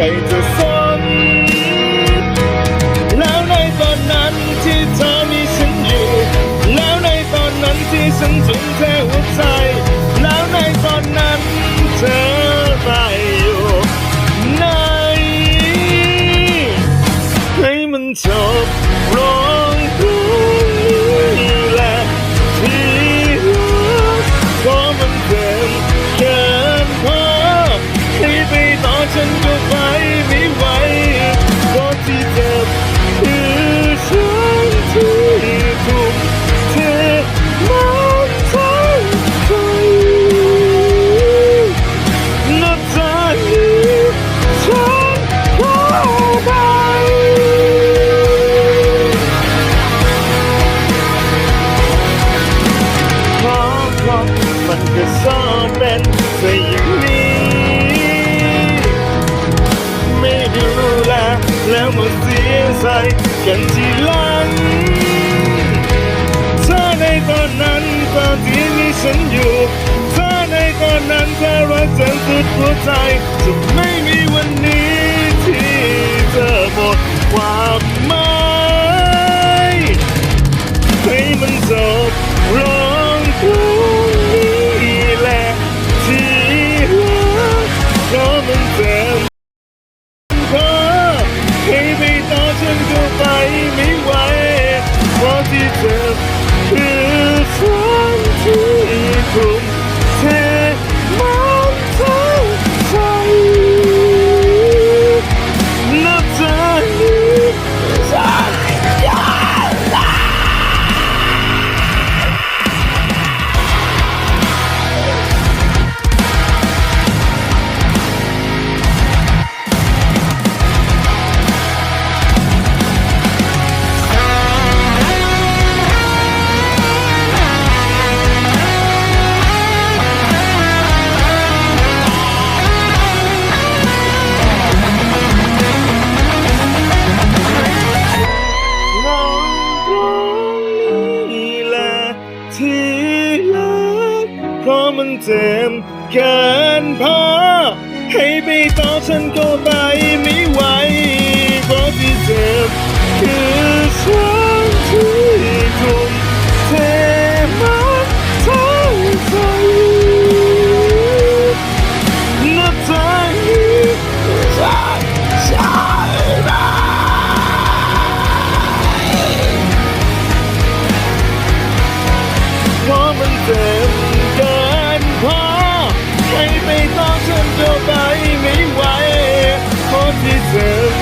ใส่จะสนแล้วในตอนนั้นที่เธอมีฉันอยู่ แล้วในตอนนั้นที่ฉันจุนเทหัวใจ หมดเสียใจกันทีหลังเธอในตอนนั้นตอนที่ฉันอยู่เธอในตอนนั้นเธอรักฉันสุดหัใจจะไมันเจ็บเกินพอ ให้ไปต่อฉันก็ไปไม่ไหวเพราะที่เจ็บคือฉันที่ทุ่มเทมาทั้งใจนับจากนี้ฉันจะไเพราะมันเจ็บ ก็ไปไม่ไหวคนที่เธอ